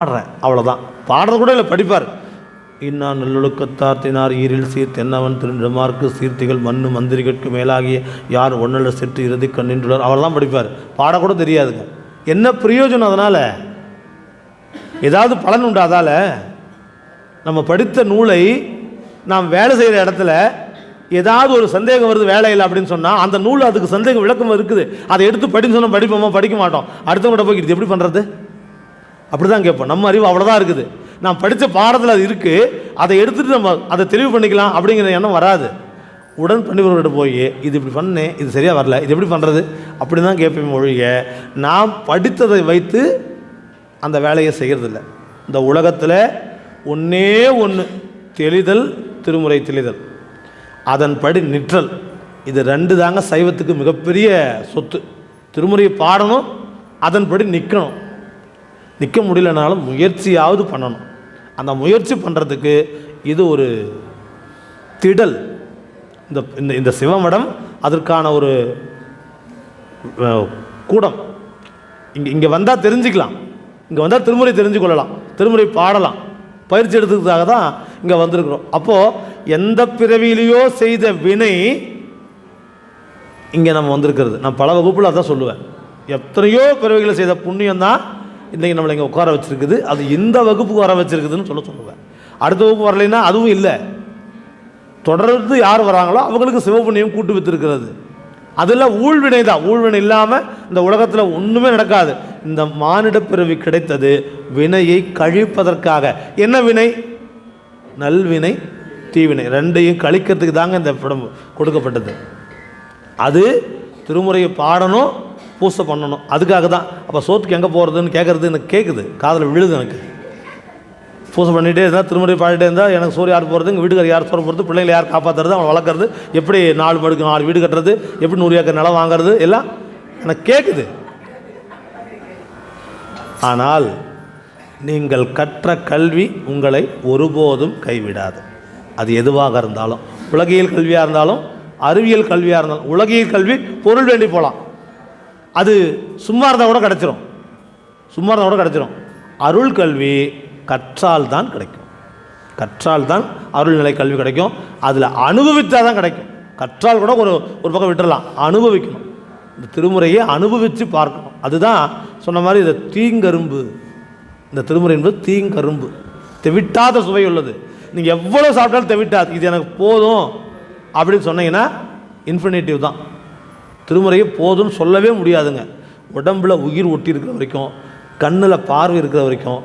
பாடுறேன். அவ்வளோதான் பாடுறது கூட இல்லை படிப்பார். இன்னா நல்லொழுக்கத்தார் தினார் ஈரில் சீர் தென்னவன் திருமார்க்கு சீர்த்திகள் மண்ணு மந்திரிகட்கு மேலாகிய யார் ஒன்னல சிற்று இறுதி கண்ணின்றுள்ளார். அவர் தான் படிப்பார் பாடக்கூட தெரியாதுங்க. என்ன பிரயோஜனம் அதனால்? ஏதாவது பலன் உண்டு அதால்? நம்ம படித்த நூலை நாம் வேலை செய்கிற இடத்துல ஏதாவது ஒரு சந்தேகம் வருது வேலையில் அப்படின்னு சொன்னால் அந்த நூல் அதுக்கு சந்தேகம் விளக்கம் இருக்குது. அதை எடுத்து படின்னு சொன்னால் படிப்போமா? படிக்க மாட்டோம். அடுத்தவங்கள்ட்ட போய் இது எப்படி பண்ணுறது அப்படி தான் கேட்போம். நம்ம அறிவு அவ்வளோதான் இருக்குது. நான் படித்த பாடத்தில் அது இருக்குது அதை எடுத்துகிட்டு நம்ம அதை தெளிவு பண்ணிக்கலாம் அப்படிங்கிற எண்ணம் வராது. உடன் பணிபுரிகிட்ட போய் இது இப்படி பண்ணேன் இது சரியாக வரல இது எப்படி பண்ணுறது அப்படி தான் கேட்பேன் மொழிய நாம் படித்ததை வைத்து அந்த வேலையை செய்கிறதில்ல இந்த உலகத்தில் ஒன்றே ஒன்று தெளிதல் திருமுறை தெளிதல். அதன்படி நிற்றல். இது ரெண்டு தாங்க சைவத்துக்கு மிகப்பெரிய சொத்து. திருமுறையை பாடணும் அதன்படி நிற்கணும் நிற்க முடியலனாலும் முயற்சியாவது பண்ணணும். அந்த முயற்சி பண்ணுறதுக்கு இது ஒரு திடல். இந்த இந்த இந்த சிவமடம் அதற்கான ஒரு கூடம். இங்கே இங்கே வந்தால் தெரிஞ்சுக்கலாம். இங்கே வந்தால் திருமுறை தெரிஞ்சு கொள்ளலாம். திருமுறை பாடலாம். பயிற்சி எடுத்துக்கிறதுக்காக தான் இங்கே வந்திருக்கிறோம். அப்போது எந்த பிறவியிலையோ செய்த வினை இங்கே நம்ம வந்திருக்கிறது. நான் பல வகுப்பில் அதான் சொல்லுவேன். எத்தனையோ பிறவிகளை செய்த புண்ணியம் தான் இன்றைக்கி நம்மளை இங்கே உட்கார வச்சுருக்குது. அது இந்த வகுப்புக்கு வர வச்சுருக்குதுன்னு சொல்ல சொல்லுவேன் அடுத்த வகுப்பு வரலைன்னா அதுவும் இல்லை. தொடர்ந்து யார் வராங்களோ அவங்களுக்கு சிவபுண்ணியம் கூட்டு வித்திருக்கிறது. அதில் ஊழ்வினை தான். ஊழ்வினை இல்லாமல் இந்த உலகத்தில் ஒன்றுமே நடக்காது. இந்த மானிட பிறவி கிடைத்தது வினையை கழிப்பதற்காக. என்ன வினை? நல்வினை தீவினை. ரெண்டையும் கழிக்கிறதுக்கு தாங்க இந்த படம் கொடுக்கப்பட்டது. அது திருமுறையை பாடணும் பூசை பண்ணணும். அதுக்காக தான். அப்போ சோத்துக்கு எங்கே போகிறதுன்னு கேட்குறது எனக்கு கேட்குது காதில் விழுது எனக்கு. பூசை பண்ணிகிட்டே இருந்தால் திருமுறை பாடிட்டே இருந்தால் எனக்கு சோறு யார் போகிறது எங்கள் வீட்டுக்கார் யார் சோறு போகிறது பிள்ளைங்களை யார் காப்பாற்றுறது அவன் வளர்க்குறது எப்படி நாலு மடுக்கு நாலு வீடு கட்டுறது எப்படி நூறு ஏக்கர் நிலம் வாங்குறது எல்லாம் எனக்கு கேட்குது ஆனால் நீங்கள் கற்ற கல்வி உங்களை ஒருபோதும் கைவிடாது. அது எதுவாக இருந்தாலும். உலகியல் கல்வியாக இருந்தாலும் அறிவியல் கல்வியாக இருந்தாலும் உலகியல் கல்வி பொருள் வேண்டி போகலாம் அது சும்மா இருந்தால் கூட கிடச்சிரும். சும்மா இருந்தால் கூட கிடச்சிரும். அருள் கல்வி கற்றால் தான் கிடைக்கும். கற்றால் தான் அருள்நிலை கல்வி கிடைக்கும். அதில் அனுபவித்தால் தான் கிடைக்கும். கற்றால் கூட ஒரு ஒரு பக்கம் விட்டுறலாம். அனுபவிக்கணும். இந்த திருமுறையை அனுபவித்து பார்க்கணும். அதுதான் சொன்ன மாதிரி இந்த தீங்கரும்பு. இந்த திருமுறை என்பது தீங்கரும்பு. தெவிட்டாத சுவை உள்ளது. நீங்கள் எவ்வளோ சாப்பிட்டாலும் தெவிட்டாது. இது எனக்கு போதும் அப்படின்னு சொன்னீங்கன்னா இன்ஃபினிட்டிவ் தான். திருமுறையை போதும்னு சொல்லவே முடியாதுங்க. உடம்புல உயிர் ஒட்டி இருக்கிற வரைக்கும் கண்ணில் பார்வை இருக்கிற வரைக்கும்.